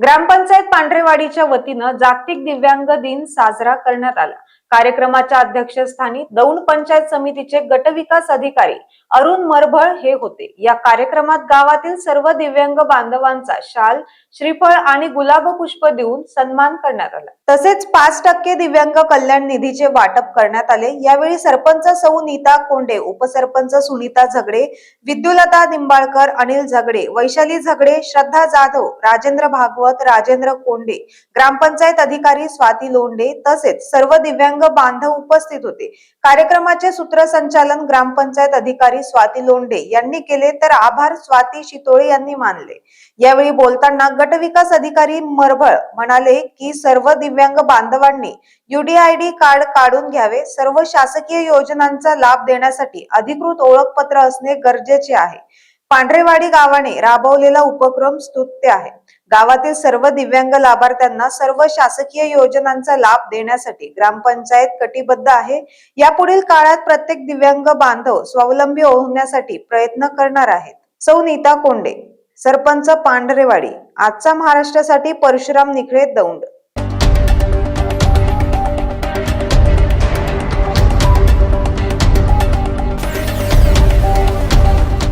ग्रामपंचायत पांढरेवाडीच्या वतीनं जागतिक दिव्यांग दिन साजरा करण्यात आला. कार्यक्रमाच्या अध्यक्षस्थानी दौंड पंचायत समितीचे गटविकास अधिकारी अरुण मरभळ हे होते. या कार्यक्रमात गावातील सर्व दिव्यांग बांधवांचा शाल श्रीफळ आणि गुलाब पुष्प देऊन सन्मान करण्यात आला. तसेच पाच टक्के दिव्यांग कल्याण निधीचे वाटप करण्यात आले. यावेळी सरपंच सौ नीता कोंडे उपसरपंच सुनीता झगडे विद्युलता निंबाळकर अनिल झगडे वैशाली झगडे श्रद्धा जाधव राजेंद्र भागवत राजेंद्र कोंडे ग्रामपंचायत अधिकारी स्वाती लोंडे तसेच सर्व दिव्यांग बांधव उपस्थित होते. कार्यक्रमाचे सूत्रसंचालन ग्रामपंचायत अधिकारी स्वाती लोंडे यांनी केले तर आभार स्वाती शितोळे यांनी मानले. यावेळी बोलताना गटविकास अधिकारी मरभळ म्हणाले की सर्व दिव्यांग बांधवांनी युडीआयडी कार्ड काढून घ्यावे. सर्व शासकीय योजनांचा लाभ देण्यासाठी अधिकृत ओळखपत्र असणे गरजेचे आहे. पांढरेवाडी गावाने राबवलेला उपक्रम स्तुत्य आहे. गावातील सर्व दिव्यांग लाभार्थ्यांना सर्व शासकीय योजनांचा लाभ देण्यासाठी ग्रामपंचायत कटिबद्ध आहे. यापुढील काळात प्रत्येक दिव्यांग बांधव स्वावलंबी होण्यासाठी प्रयत्न करणार आहेत. सौ नीता कोंडे सरपंच पांढरेवाडी आजचा महाराष्ट्रासाठी परशुराम निखळे दौंड.